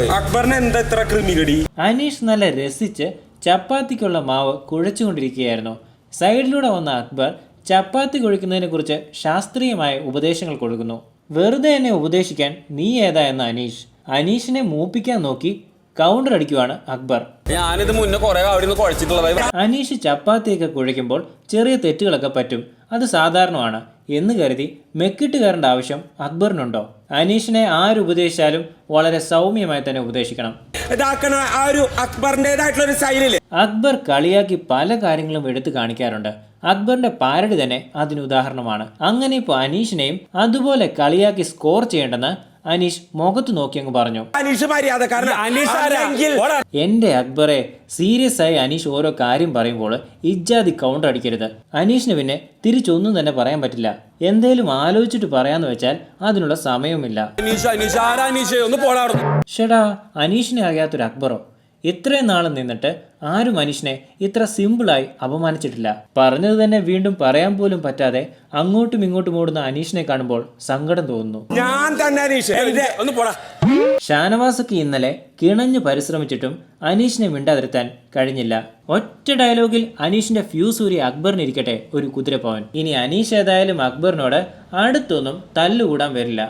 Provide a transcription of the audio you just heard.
അക്ബറിന് എന്താ ഇത്ര കൃമികടി? അനീഷ് നല്ല രസിച്ച് ചപ്പാത്തിക്കുള്ള മാവ് കുഴച്ചുകൊണ്ടിരിക്കുകയായിരുന്നു. സൈഡിലൂടെ വന്ന അക്ബർ ചപ്പാത്തി കുഴിക്കുന്നതിനെ കുറിച്ച് ശാസ്ത്രീയമായ ഉപദേശങ്ങൾ കൊടുക്കുന്നു. വെറുതെ എന്നെ ഉപദേശിക്കാൻ നീ ഏതാ എന്ന അനീഷ്. അനീഷിനെ മൂപ്പിക്കാൻ നോക്കി കൗണ്ടർ അടിക്കുവാണ് അക്ബർ. ഞാനിത് മുന്നേ കുറെ അവിടെ നിന്ന് കുഴച്ചിട്ടുള്ളത്. അനീഷ് ചപ്പാത്തിയൊക്കെ കുഴയ്ക്കുമ്പോൾ ചെറിയ തെറ്റുകളൊക്കെ പറ്റും. അത് സാധാരണമാണ് എന്ന് കരുതി മെക്കിട്ട് കയറേണ്ട ആവശ്യം അക്ബറിനുണ്ടോ? അനീഷിനെ ആരുപദേശിച്ചാലും വളരെ സൗമ്യമായി തന്നെ ഉപദേശിക്കണം. ആ ഒരു ഒരു അക്ബർ കളിയാക്കി പല കാര്യങ്ങളും എടുത്തു കാണിക്കാറുണ്ട്. അക്ബറിന്റെ പാരടി തന്നെ അതിന് ഉദാഹരണമാണ്. അങ്ങനെ ഇപ്പോൾ അനീഷിനെയും അതുപോലെ കളിയാക്കി സ്കോർ ചെയ്യേണ്ടെന്ന് അനീഷ് മുഖത്ത് നോക്കി അങ്ങ് പറഞ്ഞു. അനീഷ് മര്യാദ എന്റെ അക്ബറെ സീരിയസ് ആയി അനീഷ് ഓരോ കാര്യം പറയുമ്പോൾ ഇജ്ജാതി കൗണ്ടർ അടിക്കരുത്. അനീഷിന് പിന്നെ തിരിച്ചൊന്നും തന്നെ പറയാൻ പറ്റില്ല. എന്തേലും ആലോചിച്ചിട്ട് പറയാന്ന് വെച്ചാൽ അതിനുള്ള സമയവുമില്ല. ഷടാ അനീഷിനെ അറിയാത്തൊരു അക്ബറോ? ഇത്രയും നാൾ നിന്നിട്ട് ആരും മനുഷ്യനെ ഇത്ര സിമ്പിളായി അപമാനിച്ചിട്ടില്ല. പറഞ്ഞത് തന്നെ വീണ്ടും പറയാൻ പോലും പറ്റാതെ അങ്ങോട്ടും ഇങ്ങോട്ടും ഓടുന്ന അനീഷിനെ കാണുമ്പോൾ സങ്കടം തോന്നുന്നു. ഞാൻ തന്നെ അനീഷ്. ഒന്ന് പോടാ. ഷാനവാസക്ക് ഇന്നലെ കിണഞ്ഞു പരിശ്രമിച്ചിട്ടും അനീഷിനെ മിണ്ടാതിരുത്താൻ കഴിഞ്ഞില്ല. ഒറ്റ ഡയലോഗിൽ അനീഷിന്റെ ഫ്യൂസ് ഊരി അക്ബറിനിരിക്കട്ടെ ഒരു കുതിരപ്പവൻ. ഇനി അനീഷ് ഏതായാലും അക്ബറിനോട് അടുത്തൊന്നും തല്ലുകൂടാൻ വരില്ല.